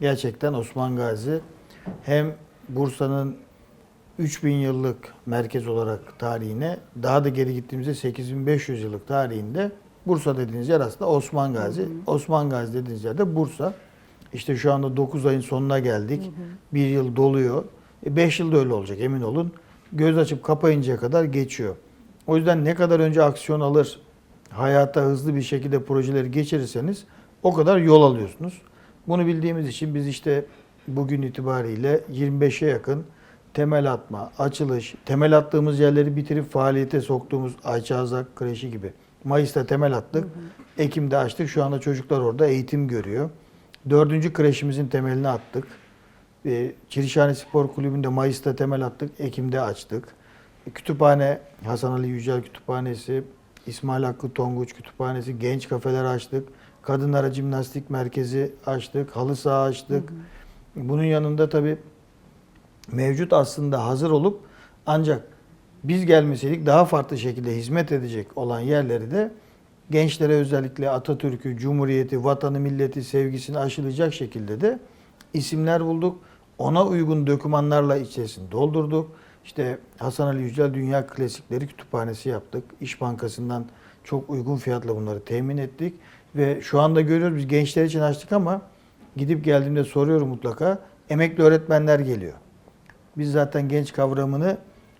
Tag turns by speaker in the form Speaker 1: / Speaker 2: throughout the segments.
Speaker 1: gerçekten Osman Gazi hem Bursa'nın 3000 yıllık merkez olarak tarihine daha da geri gittiğimizde 8500 yıllık tarihinde Bursa dediğiniz yer aslında Osman Gazi. Osman Gazi dediğiniz yerde Bursa. İşte şu anda 9 ayın sonuna geldik. Bir yıl doluyor. 5 yılda öyle olacak emin olun. Göz açıp kapayıncaya kadar geçiyor. O yüzden ne kadar önce aksiyon alır, hayata hızlı bir şekilde projeleri geçirirseniz o kadar yol alıyorsunuz. Bunu bildiğimiz için biz işte bugün itibariyle 25'e yakın temel atma, açılış, temel attığımız yerleri bitirip faaliyete soktuğumuz Ayçağızak kreşi gibi. Mayıs'ta temel attık. Ekim'de açtık. Şu anda çocuklar orada eğitim görüyor. Dördüncü kreşimizin temelini attık. E, Çirişhane Spor Kulübü'nde Mayıs'ta temel attık. Ekim'de açtık. E, Kütüphane, Hasan Ali Yücel Kütüphanesi, İsmail Hakkı Tonguç Kütüphanesi, genç kafeler açtık. Kadınlara jimnastik merkezi açtık. Halı saha açtık. Bunun yanında tabii mevcut aslında hazır olup ancak biz gelmeseydik daha farklı şekilde hizmet edecek olan yerleri de gençlere özellikle Atatürk'ü, Cumhuriyeti, vatanı, milleti sevgisini aşılayacak şekilde de isimler bulduk. Ona uygun dokümanlarla içerisini doldurduk. İşte Hasan Ali Yücel Dünya Klasikleri Kütüphanesi yaptık. İş Bankası'ndan çok uygun fiyatla bunları temin ettik. Ve şu anda görüyoruz biz gençler için açtık ama gidip geldiğimde soruyorum mutlaka. Emekli öğretmenler geliyor. Biz zaten genç kavramını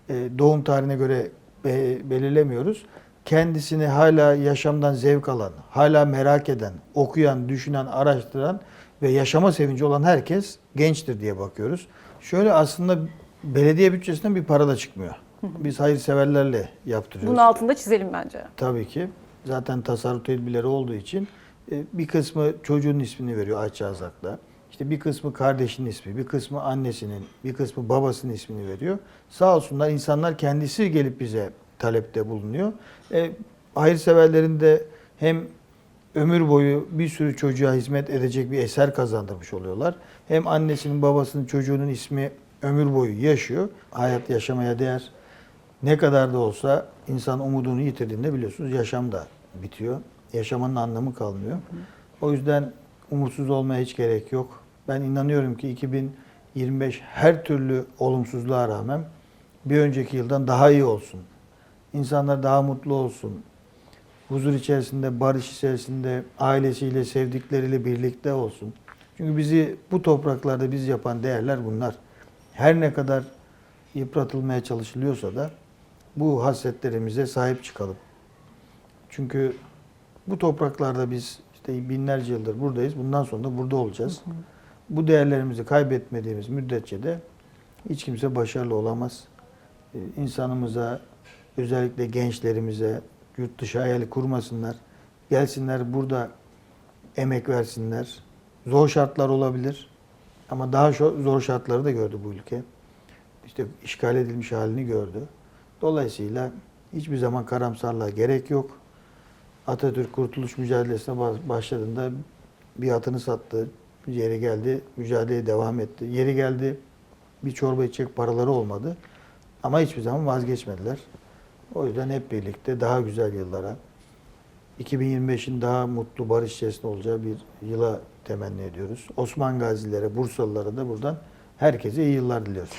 Speaker 1: e, doğum tarihine göre be- belirlemiyoruz. Kendisini hala yaşamdan zevk alan, hala merak eden, okuyan, düşünen, araştıran ve yaşama sevinci olan herkes gençtir diye bakıyoruz. Şöyle aslında belediye bütçesinden bir para da çıkmıyor. Biz hayırseverlerle yaptırıyoruz.
Speaker 2: Bunun altında çizelim bence.
Speaker 1: Tabii ki. Zaten tasarruf tedbirleri olduğu için e, bir kısmı çocuğun ismini veriyor Ayçağızak'ta. İşte bir kısmı kardeşinin ismi, bir kısmı annesinin, bir kısmı babasının ismini veriyor. Sağ olsunlar insanlar kendisi gelip bize talepte bulunuyor. E, hayırseverlerin de hem ömür boyu bir sürü çocuğa hizmet edecek bir eser kazandırmış oluyorlar. Hem annesinin, babasının, çocuğunun ismi ömür boyu yaşıyor. Hayat yaşamaya değer. Ne kadar da olsa insan umudunu yitirdiğinde biliyorsunuz yaşam da bitiyor. Yaşamanın anlamı kalmıyor. O yüzden umutsuz olmaya hiç gerek yok. Ben inanıyorum ki 2025 her türlü olumsuzluğa rağmen bir önceki yıldan daha iyi olsun. İnsanlar daha mutlu olsun. Huzur içerisinde, barış içerisinde, ailesiyle, sevdikleriyle birlikte olsun. Çünkü bizi bu topraklarda biz yapan değerler bunlar. Her ne kadar yıpratılmaya çalışılıyorsa da bu hasletlerimize sahip çıkalım. Çünkü bu topraklarda biz işte binlerce yıldır buradayız. Bundan sonra da burada olacağız. Bu değerlerimizi kaybetmediğimiz müddetçe de hiç kimse başarılı olamaz. Ee, İnsanımıza, özellikle gençlerimize yurt dışı hayali kurmasınlar. Gelsinler burada emek versinler. Zor şartlar olabilir. Ama daha zor şartları da gördü bu ülke. İşte işgal edilmiş halini gördü. Dolayısıyla hiçbir zaman karamsarlığa gerek yok. Atatürk kurtuluş mücadelesine ba- başladığında bir atını sattı. Yeri geldi, mücadeleye devam etti. Yeri geldi, bir çorba içecek paraları olmadı. Ama hiçbir zaman vazgeçmediler. O yüzden hep birlikte daha güzel yıllara, 2025'in daha mutlu, barış içerisinde olacağı bir yıla temenni ediyoruz. Osman Gazilere, Bursalılara da buradan herkese iyi yıllar diliyoruz.